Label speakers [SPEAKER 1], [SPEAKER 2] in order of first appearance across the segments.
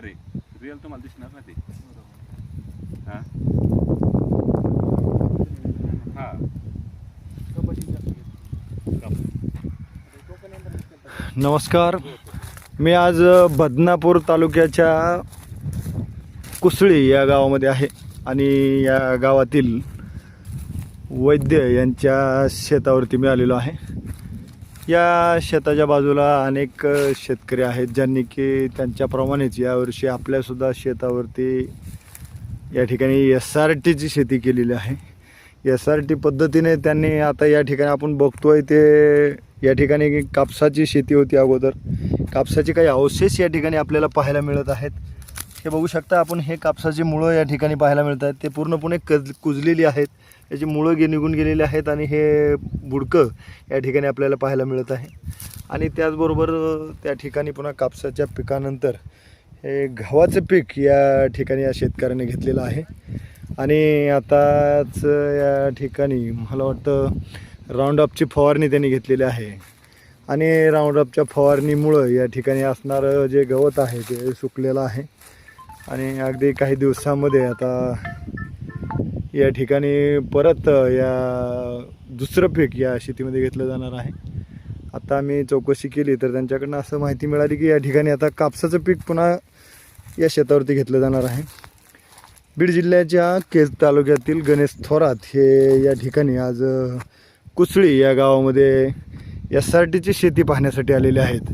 [SPEAKER 1] दिसणार. आहे रिअल तुम्हाला दिसणार ना ते? हा? हा.
[SPEAKER 2] नमस्कार. मी आज बदनापूर तालुक्याच्या कुसळी या गावामध्ये आहे आणि या गावातील वैद्य यांच्या शेतावरती मी आलेलो आहे. या शेताच्या बाजूला अनेक शेतकरी आहेत ज्यांनी की त्यांच्याप्रमाणेच यावर्षी आपल्यासुद्धा शेतावरती या ठिकाणी एस आर टीची शेती केलेली आहे. एस आर टी पद्धतीने त्यांनी आता या ठिकाणी आपण बघतोय ते या ठिकाणी कापसाची शेती होती अगोदर. कापसाचे काही अवशेष या ठिकाणी आपल्याला पाहायला मिळत आहेत. हे बघू शकता आपण हे कापसाची मुळं या ठिकाणी पाहायला मिळत आहेत ते पूर्णपणे कज कुजलेली आहेत. याची मुळं गे निघून गेलेली आहेत आणि हे बुडकं या ठिकाणी आपल्याला पाहायला मिळत आहे. आणि त्याचबरोबर त्या ठिकाणी पुन्हा कापसाच्या पिकानंतर हे गव्हाचं पीक या ठिकाणी या शेतकऱ्याने घेतलेलं आहे. आणि आताच या ठिकाणी मला वाटतं राऊंडअपची फवारणी त्यांनी घेतलेली आहे. आणि राऊंडअपच्या फवारणीमुळं या ठिकाणी असणारं जे गवत आहे ते सुकलेलं आहे. आणि अगदी काही दिवसामध्ये आता या ठिकाणी परत या दुसरं पीक या शेतीमध्ये घेतलं जाणार आहे. आता आम्ही चौकशी केली तर त्यांच्याकडनं असं माहिती मिळाली की या ठिकाणी आता कापसाचं पीक पुन्हा या शेतावरती घेतलं जाणार आहे. बीड जिल्ह्याच्या केज तालुक्यातील गणेश थोरात हे या ठिकाणी आज कुसळी या गावामध्ये एस आर टीची शेती पाहण्यासाठी आलेले आहेत.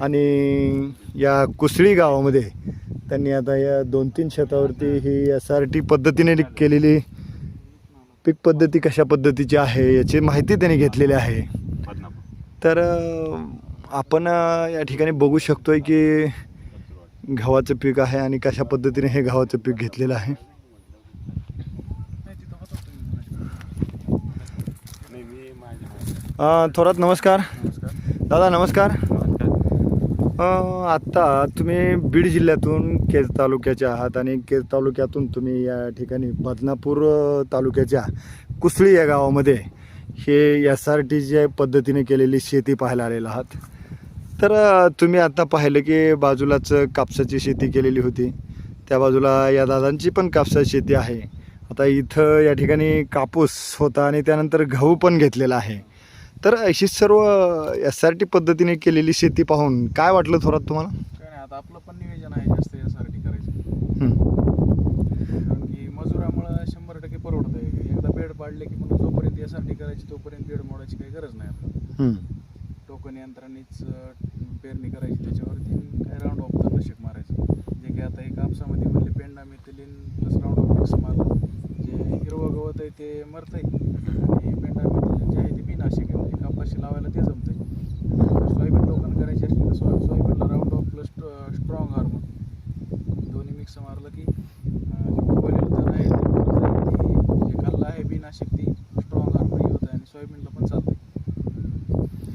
[SPEAKER 2] आणि या कुसळी गावामध्ये त्यांनी आता या दोन तीन शेतावरती ही एस आर टी पद्धतीने केलेली पीक पद्धती कशा पद्धतीची आहे याची माहिती त्यांनी घेतलेली आहे. तर आपण या ठिकाणी बघू शकतोय की गव्हाचं पीक आहे आणि कशा पद्धतीने हे गव्हाचं पीक घेतलेलं आहे. थोरात नमस्कार. दादा नमस्कार. आत्ता तुम्ही बीड जिल्ह्यातून केज तालुक्याच्या आहात आणि केज तालुक्यातून तुम्ही या ठिकाणी बदनापूर तालुक्याच्या कुसळी या गावामध्ये हे एस आर टीच्या पद्धतीने केलेली शेती पाहायला आलेला आहात. तर तुम्ही आता पाहिलं की बाजूलाच कापसाची शेती केलेली होती. त्या बाजूला या दादांची पण कापसाची शेती आहे. आता इथं या ठिकाणी कापूस होता आणि त्यानंतर गहू पण घेतलेला आहे. तर अशी सर्व एस आर टी पद्धतीने केलेली शेती पाहून काय वाटलं थोरात तुम्हाला?
[SPEAKER 3] काय नाही आता आपलं पण नियोजन आहे जास्त यासाठी करायचं.
[SPEAKER 2] हं.
[SPEAKER 3] कारण की मजुरामुळं शंभर टक्के परवडत आहे एकदा बेड पाडले की मग जोपर्यंत यासाठी करायची तोपर्यंत बेड मोडायची काही गरज नाही आपल्याला.
[SPEAKER 2] हं.
[SPEAKER 3] टोकन यंत्रानेच अं, पेरणी करायची त्याच्यावरती काय राऊंड ऑफ तणनाशक मारायचं. जे की आता हे कापसामध्ये म्हणले pendimethalin plus round off mix मारलं. जे हिरवं गवत आहे ते मरतंय. आणि पेंडा मिथिलीन जे आहे ते बिनाशक आहे. म्हणजे कापाशी लावायला ते जमतंय. सोयाबीन टोकन करायची असली तर सोया सोयाबीनला round off plus strong hormone दोन्ही मिक्स मारलं की आहे जे खाल्लं आहे बिनाशक ती स्ट्रॉंग हार्मोन होतं आणि सोयाबीनला पण चालतंय.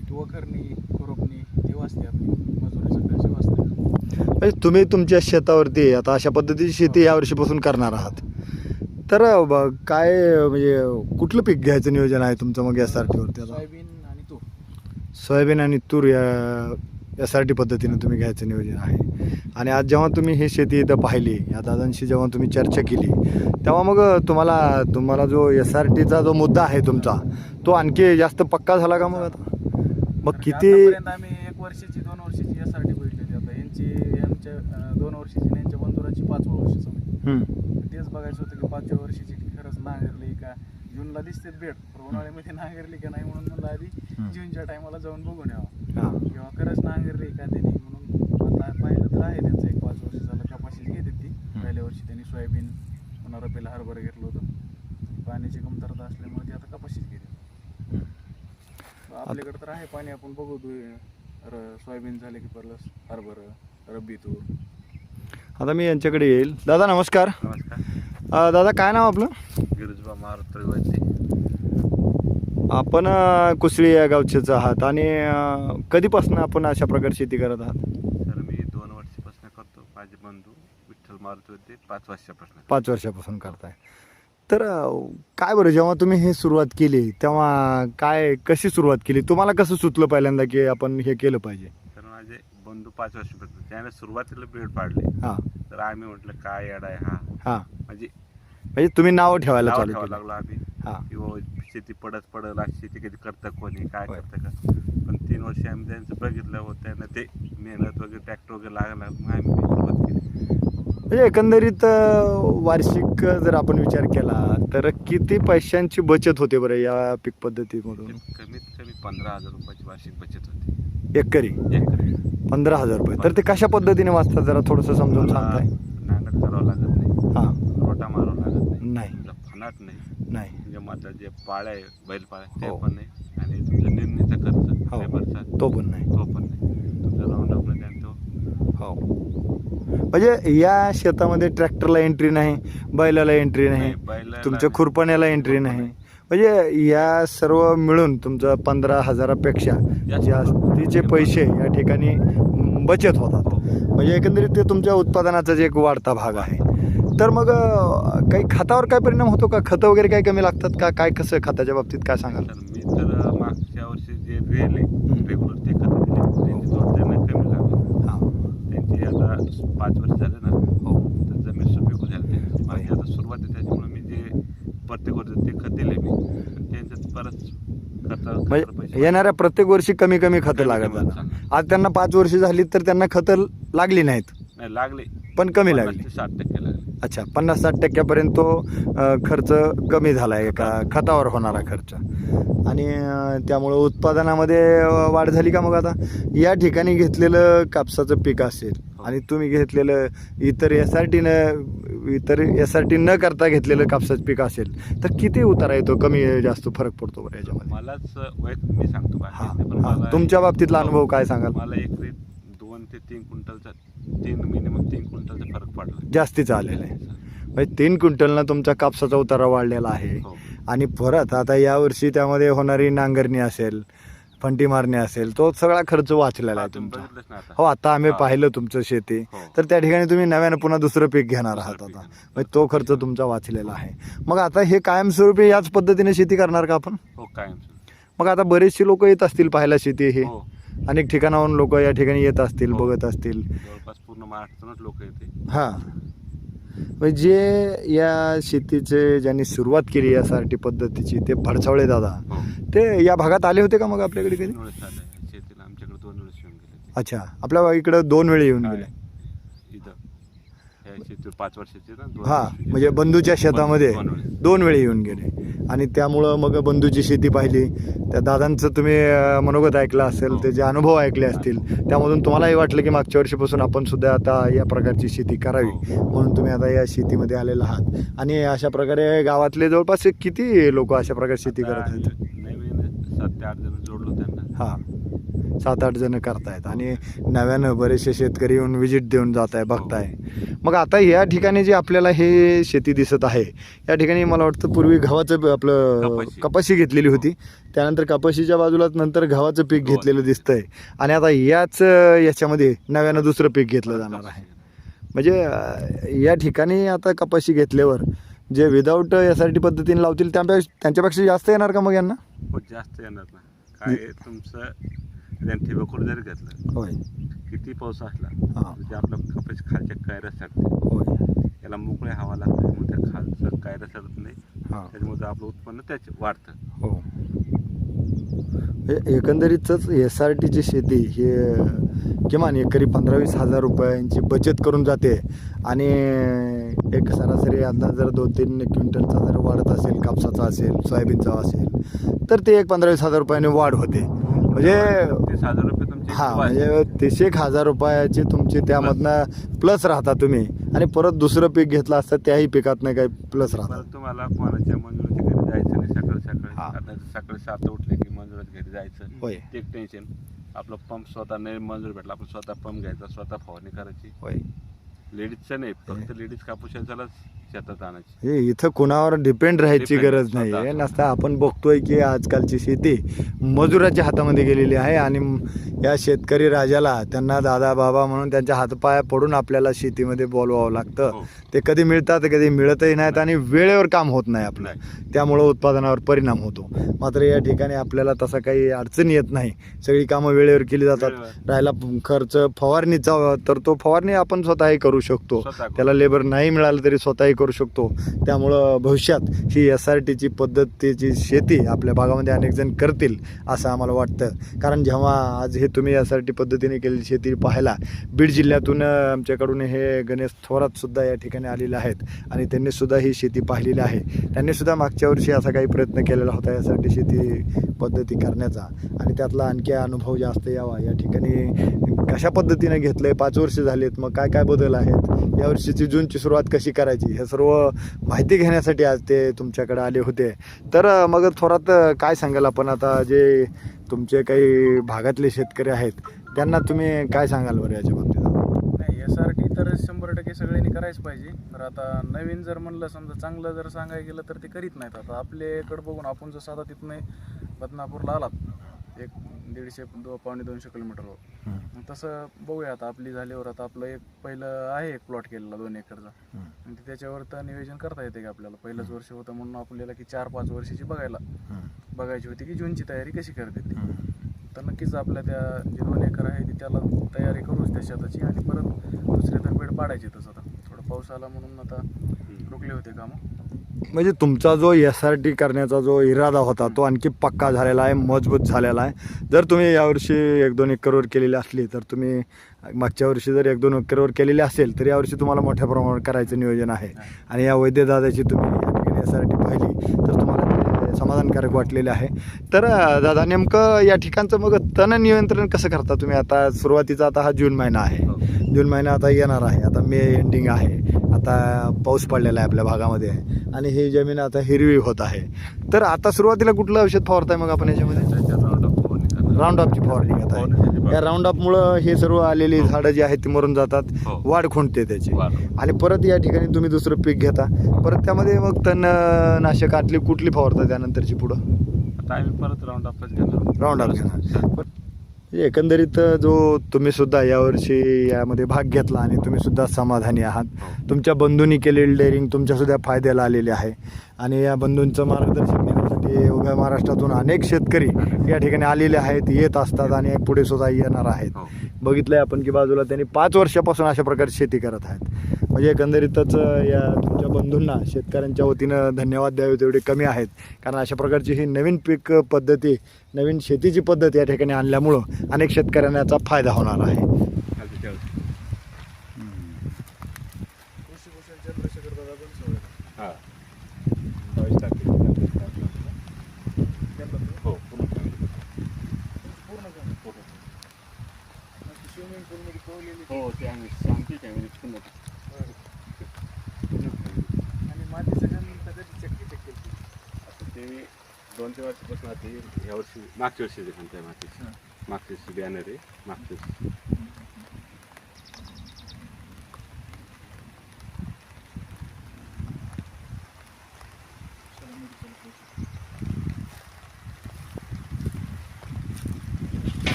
[SPEAKER 3] ती वखरणी खुरपणी ते वाचते आपली. मजुरी सगळ्याची वाचते
[SPEAKER 2] म्हणजे तुम्ही तुमच्या शेतावरती आता अशा पद्धतीची शेती या वर्षीपासून करणार आहात. तर काय म्हणजे कुठलं पीक घ्यायचं नियोजन आहे तुमचं मग टीवरती आता?
[SPEAKER 3] सोयाबीन
[SPEAKER 2] सोयाबीन आणि तूर या एस आर टी पद्धतीने तुम्ही घ्यायचं नियोजन आहे. आणि आज जेव्हा तुम्ही ही शेती इथं पाहिली या दादांशी जेव्हा तुम्ही चर्चा केली तेव्हा मग तुम्हाला तुम्हाला जो एस आर टीचा जो मुद्दा आहे तुमचा तो आणखी जास्त पक्का झाला का मग आता? मग किती
[SPEAKER 3] आम्ही एक वर्षाची दोन वर्षाची यासाठी बघितली होती. आता यांची यांच्या दोन वर्षाची आणि यांच्या बंधुराची पाच वर्षाचं. तेच बघायचं होतं की पाचव्या वर्षाची खरंच नांगरली का? जूनला दिसते भेट. पण उन्हाळ्यामध्ये नांगरली का नाही म्हणून म्हणलं आधी. जूनच्या टायमाला जाऊन बघून यावं.
[SPEAKER 2] हां.
[SPEAKER 3] किंवा खरंच नांगरली का त्यांनी म्हणून आता पाहिलं तर आहे त्यांचं एक पाच वर्ष झालं. कपाशीच घेतात ती. पहिल्या वर्षी त्यांनी सोयाबीन पुन्हा रब्याला हरभरा घेतलं होतं. पाण्याची कमतरता असल्यामुळे ते आता कपाशीच घेतात. आपल्याकडे तर आहे पाणी. आपण बघू सोयाबीन झाले की परलस हरभरा रब्बी तूर.
[SPEAKER 2] आता मी यांच्याकडे येईल. दादा नमस्कार.
[SPEAKER 1] नमस्कार.
[SPEAKER 2] अ, दादा काय नाव आपलं?
[SPEAKER 1] गिरजबा मारुती वैद्य
[SPEAKER 2] आपण अ, कुसळी या गावचेच आहात आणि अ, कधीपासून आपण अशा प्रकारे शेती करत आहात?
[SPEAKER 1] तर मी दोन वर्षापासून करतो. माझे बंधू विठ्ठल मारुती होते पाच वर्षापासून.
[SPEAKER 2] पाच वर्षापासून करताय. तर अ, काय बरं जेव्हा तुम्ही हे सुरुवात केली तेव्हा काय कशी सुरुवात केली? तुम्हाला कसं सुचलं पहिल्यांदा की आपण हे केलं पाहिजे?
[SPEAKER 1] बंधू पाच वर्षापर्यंत त्याने सुरुवातीला बेड पाडले.
[SPEAKER 2] हां.
[SPEAKER 1] तर आम्ही म्हटलं काय येडा आहे हा.
[SPEAKER 2] हां.
[SPEAKER 1] म्हणजे
[SPEAKER 2] म्हणजे तुम्ही नाव ठेवायला
[SPEAKER 1] नाव
[SPEAKER 2] चालू
[SPEAKER 1] ठेवायला
[SPEAKER 2] केलं.
[SPEAKER 1] लागलो आम्ही.
[SPEAKER 2] हां.
[SPEAKER 1] किंवा शेती पडत पडल आज शेती कधी करतं कोणी काय
[SPEAKER 2] होय.
[SPEAKER 1] करतं का? पण तीन वर्ष आम्ही त्यांचं बघितलं होतं त्यांना ते मेहनत वगैरे ट्रॅक्टर वगैरे लागला मग आम्ही सुरुवात केली.
[SPEAKER 2] म्हणजे एकंदरीत वार्षिक जर आपण विचार केला तर किती पैशांची बचत होते बरं या पीक पद्धतीमधून?
[SPEAKER 1] ते कमीत कमी पंधरा हजार रुपयाची वार्षिक बचत होती.
[SPEAKER 2] एकरी?
[SPEAKER 1] एकरी.
[SPEAKER 2] पंधरा हजार रुपये. तर ते कशा पद्धतीने वाचतात जरा थोडंसं समजून सांगताय?
[SPEAKER 1] नांगड करावं लागत नाही.
[SPEAKER 2] हां.
[SPEAKER 1] रोटा मारावं लागत नाही.
[SPEAKER 2] नाही.
[SPEAKER 1] फणाट नाही.
[SPEAKER 2] नाही.
[SPEAKER 1] तुमच्या माता जे पाळ्या आहे बैल पाळ्या ते
[SPEAKER 2] हो.
[SPEAKER 1] पण नाही. आणि तुमचा निमणीचा खर्च
[SPEAKER 2] हो.
[SPEAKER 1] लेबरचा
[SPEAKER 2] तो पण नाही.
[SPEAKER 1] तो पण नाही. तुमचा राऊंड आणि तो.
[SPEAKER 2] हो. म्हणजे या शेतामध्ये ट्रॅक्टरला एंट्री नाही बैलाला एंट्री नाही तुमच्या खुरपण्याला एंट्री नाही. म्हणजे या सर्व मिळून तुमचं पंधरा हजारापेक्षा जास्तीचे पैसे या ठिकाणी बचत होतात.
[SPEAKER 1] हो.
[SPEAKER 2] म्हणजे एकंदरीत ते तुमच्या उत्पादनाचाच एक वाढता भाग आहे. तर मग काही खतावर काय परिणाम होतो का? खतं वगैरे काही कमी लागतात का? काय कसं खताच्या बाबतीत काय सांगाल?
[SPEAKER 1] तर मी तर मागच्या वर्षी जे रेल रेग्युलर ते खतं दिले त्यांची थोडं त्यांना कमी लागलं
[SPEAKER 2] हां
[SPEAKER 1] त्यांची आता पाच वर्ष झाले ना.
[SPEAKER 2] हो
[SPEAKER 1] तर जमीन सुपीक झाली माझी आता सुरुवात आहे त्याच्यामुळे मी जे प्रत्येक वर्षी ते खत दिले मी त्यांच्यात परत
[SPEAKER 2] म्हणजे येणाऱ्या प्रत्येक वर्षी कमी कमी खतं लागत. आज त्यांना पाच वर्ष झाली तर त्यांना खतं लागली नाहीत.
[SPEAKER 1] नाही लागले.
[SPEAKER 2] पण कमी लागली.
[SPEAKER 1] साठ टक्के लागले.
[SPEAKER 2] अच्छा पन्नास साठ टक्क्यापर्यंत तो खर्च कमी झाला आहे एका खतावर होणारा खर्च. आणि त्यामुळं उत्पादनामध्ये वाढ झाली का मग आता? या ठिकाणी घेतलेलं कापसाचं पीक असेल आणि तुम्ही घेतलेलं इतर एस आर टीनं इतर एस आर टी न करता घेतलेलं कापसाचं पीक असेल तर किती उतारा येतो? कमी जास्त फरक पडतो बरं याच्यामध्ये?
[SPEAKER 1] मलाच वैयक्तिक मी सांगतो
[SPEAKER 2] हां हां.
[SPEAKER 1] मला-
[SPEAKER 2] तुमच्या बाबतीतला अनुभव काय सांगाल?
[SPEAKER 1] मला एकरी दोन ते तीन क्विंटलचा तीन मिनिमम तीन क्विंटलचा फरक पडला.
[SPEAKER 2] जास्तीचं आलेलं आहे. म्हणजे तीन क्विंटलनं तुमचा कापसाचा उतारा वाढलेला आहे.
[SPEAKER 1] हो.
[SPEAKER 2] आणि परत आता यावर्षी त्यामध्ये होणारी नांगरणी असेल फंटी मारणी असेल तो सगळा खर्च वाचलेला आहे तुमचा. हो आता आम्ही
[SPEAKER 1] हा.
[SPEAKER 2] पाहिलं तुमचं शेती.
[SPEAKER 1] हो.
[SPEAKER 2] तर त्या ठिकाणी तुम्ही नव्यानं पुन्हा दुसरं पीक घेणार आहात आता. म्हणजे तो खर्च तुमचा वाचलेला आहे. मग आता हे कायमस्वरूपी याच पद्धतीने शेती करणार का आपण?
[SPEAKER 1] हो
[SPEAKER 2] मग आता बरेचसे लोक येत असतील पाहायला शेती हे.
[SPEAKER 1] हो.
[SPEAKER 2] अनेक ठिकाणाहून लोक या ठिकाणी येत असतील
[SPEAKER 1] हो.
[SPEAKER 2] बघत असतील.
[SPEAKER 1] पूर्ण महाराष्ट्रातूनच लोक येते.
[SPEAKER 2] हां. म्हणजे जे या शेतीचे ज्यांनी सुरुवात केली या साठी पद्धतीची ते भडसावळे दादा
[SPEAKER 1] हो
[SPEAKER 2] ते या भागात आले होते का मग आपल्याकडे कधी
[SPEAKER 1] दोन वेळेस आले शेतीला आमच्याकडे दोन वेळेस येऊन गेले ते.
[SPEAKER 2] अच्छा आपल्या इकडं दोन वेळी येऊन? गेले
[SPEAKER 1] शेती पाच वर्षाची ना दोन
[SPEAKER 2] हा
[SPEAKER 1] वर्षाची.
[SPEAKER 2] म्हणजे बंधूच्या शेतामध्ये
[SPEAKER 1] दोन
[SPEAKER 2] वेळी येऊन गेले. आणि त्यामुळं मग बंधूची शेती पाहिली. त्या दादांचं तुम्ही अं, मनोगत ऐकलं असेल
[SPEAKER 1] हो.
[SPEAKER 2] त्याचे अनुभव ऐकले असतील त्यामधून तुम्हालाही वाटलं की मागच्या वर्षीपासून आपण सुद्धा आता या प्रकारची शेती करावी.
[SPEAKER 1] हो.
[SPEAKER 2] म्हणून तुम्ही आता या शेतीमध्ये आलेला आहात. आणि अशा प्रकारे गावातले जवळपास किती लोक अशा प्रकारे शेती करत आहेत?
[SPEAKER 1] सात ते आठ जण जोडलो त्यांना.
[SPEAKER 2] हां. सात आठ जण करतायत आणि नव्यानं बरेचसे शेतकरी येऊन व्हिजिट देऊन जात आहे बघताय. मग आता या ठिकाणी जे आपल्याला हे शेती दिसत आहे या ठिकाणी मला वाटतं पूर्वी गव्हाचं आपलं
[SPEAKER 1] कपाशी.
[SPEAKER 2] घेतलेली होती. त्यानंतर कपाशीच्या बाजूलाच नंतर गव्हाचं पीक. घेतलेलं दिसतंय. आणि आता याच याच्यामध्ये नव्यानं दुसरं पीक घेतलं जाणार आहे. म्हणजे या ठिकाणी आता कपाशी घेतल्यावर जे विदाऊट एस आर टी पद्धतीने लावतील त्यापेक्षा त्यांच्यापेक्षा जास्त येणार का मग यांना?
[SPEAKER 1] हो जास्त येणार ना काय तुमचं त्यांनी ठिबकून जरी घेतलं
[SPEAKER 2] होय.
[SPEAKER 1] किती पाऊस असला
[SPEAKER 2] हां.
[SPEAKER 1] म्हणजे आपलं कपाशी खालच्या कायऱ्या सडते
[SPEAKER 2] होय.
[SPEAKER 1] याला मोकळे हवा लागते त्यामुळे त्या खालचं कायऱ्या सडत नाही.
[SPEAKER 2] हां.
[SPEAKER 1] त्याच्यामुळे आपलं उत्पन्न त्याचे वाढतं.
[SPEAKER 2] हो. एकंदरीतच एस आर टीची शेती हे किमान एकरी पंधरा वीस हजार रुपयांची बचत करून जाते. आणि एक सरासरी अंदाज जर दोन तीन क्विंटलचा जर वाढत असेल कापसाचा असेल सोयाबीनचा असेल तर ते एक पंधरा वीस हजार रुपयाने वाढ होते. म्हणजे
[SPEAKER 1] तीस हजार रुपये तुमचे
[SPEAKER 2] हां. म्हणजे तीस एक हजार रुपयाची तुमची त्यामधनं प्लस राहता तुम्ही. आणि परत दुसरं पीक घेतलं असतं त्याही पिकातनं काही प्लस राहतात
[SPEAKER 1] परत तुम्हाला कोणाच्या मंजुराच्या घरी जायचं नाही सकाळी सकाळी.
[SPEAKER 2] हा.
[SPEAKER 1] आता सकाळी सात उठले की मंजुराच्या घरी जायचं. ते एक टेन्शन आपलं पंप स्वतः नाही मंजूर भेटला आपण स्वतः पंप घ्यायचा स्वतः फवारणी करायची.
[SPEAKER 2] होय.
[SPEAKER 1] लेडीजचं नाही फक्त लेडीज कापूस याच्यालाच शेतात आणायची
[SPEAKER 2] हे इथं कुणावर डिपेंड राहायची
[SPEAKER 1] Depend
[SPEAKER 2] गरज नाही आहे
[SPEAKER 1] स्वतः.
[SPEAKER 2] नसता आपण बघतोय की आजकालची शेती मजुराच्या हातामध्ये गेलेली आहे आणि म- या शेतकरी राजाला त्यांना दादा बाबा म्हणून त्यांच्या हातपाया पडून आपल्याला शेतीमध्ये बोलवावं लागतं
[SPEAKER 1] हो.
[SPEAKER 2] ते कधी मिळतात कधी मिळतही नाहीत आणि वेळेवर काम होत नाही आपलं. त्यामुळं उत्पादनावर परिणाम होतो मात्र या ठिकाणी आपल्याला तसा काही अडचण येत नाही सगळी कामं वेळेवर केली जातात
[SPEAKER 1] वेळेवर.
[SPEAKER 2] राहिला खर्च फवारणीचा तर तो फवारणी आपण स्वतःही करू शकतो
[SPEAKER 1] स्वतः करू.
[SPEAKER 2] त्याला लेबर नाही मिळालं तरी स्वतःही करू शकतो. त्यामुळं भविष्यात ही एस आर टीची पद्धतीची शेती आपल्या भागामध्ये अनेकजण करतील असं आम्हाला वाटतं. कारण जेव्हा आज हे तुम्ही एस आर टी पद्धतीने केलेली शेती पाहायला बीड जिल्ह्यातून आमच्याकडून हे गणेश थोरातसुद्धा या ठिकाणी आलेले आहेत आणि त्यांनीसुद्धा ही शेती पाहिलेली आहे. त्यांनीसुद्धा मागच्या वर्षी असा काही प्रयत्न केलेला होता यासाठी शेती पद्धती करण्याचा आणि त्यातला आणखी अनुभव जास्त यावा. या ठिकाणी कशा पद्धतीने आहे पाच वर्ष झालेत मग काय काय बदल आहेत या वर्षीची जूनची सुरुवात कशी करायची हे सर्व माहिती घेण्यासाठी आज ते तुमच्याकडे आले होते. तर मग थोरात काय सांगाल आपण? आता जे तुमचे काही भागातले शेतकरी आहेत त्यांना तुम्ही काय सांगाल बरं याच्या बाबतीत?
[SPEAKER 3] नाही एस आर टी तर शंभर टक्के सगळ्यांनी करायच पाहिजे. तर आता नवीन जर म्हणलं समजा चांगलं जर सांगायला गेलं तर ते करीत नाहीत. आता आपल्याकडे बघून आपण जसं आता तिथून बदनापूरला आलात एक दीडशे दो पावणे दोनशे किलोमीटरवर. मग तसं बघूया आता आपली झाल्यावर आता आपलं एक पहिलं आहे एक प्लॉट केलेला दोन एकरचा. आणि ते त्याच्यावर तर नियोजन करता येते का आपल्याला? पहिलंच वर्ष होतं म्हणून आपल्याला की चार पाच वर्षाची बघायला. बघायची होती की जूनची तयारी कशी करते ती. तर नक्कीच आपल्या त्या जे दोन एकर आहे ती त्याला तयारी करूच त्या शेताची आणि परत दुसरे तर बेड पाडायचे तसं आता. थोडा पाऊस आला म्हणून आता रुकले होते कामं.
[SPEAKER 2] म्हणजे तुमचा जो एस आर टी करण्याचा जो इरादा होता तो आणखी पक्का झालेला आहे मजबूत झालेला आहे. जर तुम्ही यावर्षी एक दोन एकरवर केलेली असली तर तुम्ही मागच्या वर्षी जर एक दोन एकरवर केलेली असेल तर यावर्षी तुम्हाला मोठ्या प्रमाणावर करायचं नियोजन आहे. आणि या वैद्यदादाची तुम्ही या ठिकाणी एस आर टी पाहिली समाधानकारक वाटलेले आहे. तर दादा नेमकं या ठिकाणचं मग तण नियंत्रण कसं करता तुम्ही? आता सुरुवातीचा आता हा जून महिना आहे.
[SPEAKER 1] हो.
[SPEAKER 2] जून महिना आता येणार आहे. आता मे एंडिंग आहे. आता पाऊस पडलेला आहे आपल्या भागामध्ये. आणि ही जमीन आता हिरवी होत आहे. तर आता सुरुवातीला कुठलं औषध फवारताय मग आपण याच्यामध्ये
[SPEAKER 1] त्याच्यात roundup फवारणी करणार.
[SPEAKER 2] राऊंड अपची फवारणी घेत आहे. या राऊंड अपमुळं हे सर्व आलेली झाडं जी आहेत ती मरून जातात.
[SPEAKER 1] हो.
[SPEAKER 2] वाढ खुंटते त्याची.
[SPEAKER 1] वाढ.
[SPEAKER 2] आणि परत या ठिकाणी तुम्ही दुसरं पीक घेता. परत त्यामध्ये मग तण नाशक आतली कुठली फवारता त्यानंतरची पुढं?
[SPEAKER 1] आता आम्ही परत राऊंड घेणार.
[SPEAKER 2] राऊंड अप घेणार. एकंदरीत जो तुम्ही सुद्धा यावर्षी यामध्ये भाग घेतला आणि तुम्ही सुद्धा समाधानी आहात. तुमच्या बंधूंनी केलेली डेअरिंग तुमच्या सुद्धा फायद्याला आलेली आहे. आणि या बंधूंचं मार्गदर्शन घेण्यासाठी महाराष्ट्रातून अनेक शेतकरी या ठिकाणी आलेले आहेत येत असतात आणि पुढे सुद्धा येणार आहेत.
[SPEAKER 1] हो.
[SPEAKER 2] बघितलंय आपण की बाजूला त्यांनी पाच वर्षापासून अशा प्रकारे शेती करत आहेत. म्हणजे एकंदरीतच या तुमच्या बंधूंना शेतकऱ्यांच्या वतीनं धन्यवाद द्यावे तेवढे कमी आहेत. कारण अशा प्रकारची ही नवीन पीक पद्धती नवीन शेतीची पद्धत या ठिकाणी आणल्यामुळं अनेक शेतकऱ्यांना याचा फायदा होणार आहे
[SPEAKER 1] खालती ठेवायचं.
[SPEAKER 3] कृषी भूषण चंद्रशेखर दादा बनसोडे
[SPEAKER 1] हा. बावीस तारखेला हो पूर्ण चांगलं.
[SPEAKER 3] पूर्ण करून स्विमिंग पूलमध्ये पोहलेली
[SPEAKER 1] हो ते आम्ही सांगते काय म्हणजे पूर्ण पूर्ण चांगलं.
[SPEAKER 3] आणि मातीचं जमीन तर कधी चक्की चक्की
[SPEAKER 1] आता ते मी दोन तीन वर्षापासून आता हे- ह्या वर्षी मागच्या वर्षी देखील त्या मातीची मागच्या वर्षी बॅनर आहे मागच्या वर्षी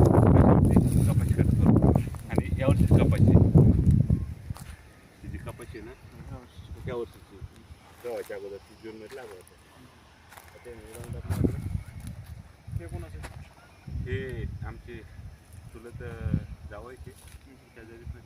[SPEAKER 1] कपाशी करत होतो. आणि या वर्षी कपाशी ती जी कपाशी आहे ना त्या वर्षीची गव्हाच्या अगोदरची जून मध्ये लागवड होते ते.
[SPEAKER 3] ते कोणाचं
[SPEAKER 1] हे आमचे चुलत जावायचे त्या जरीत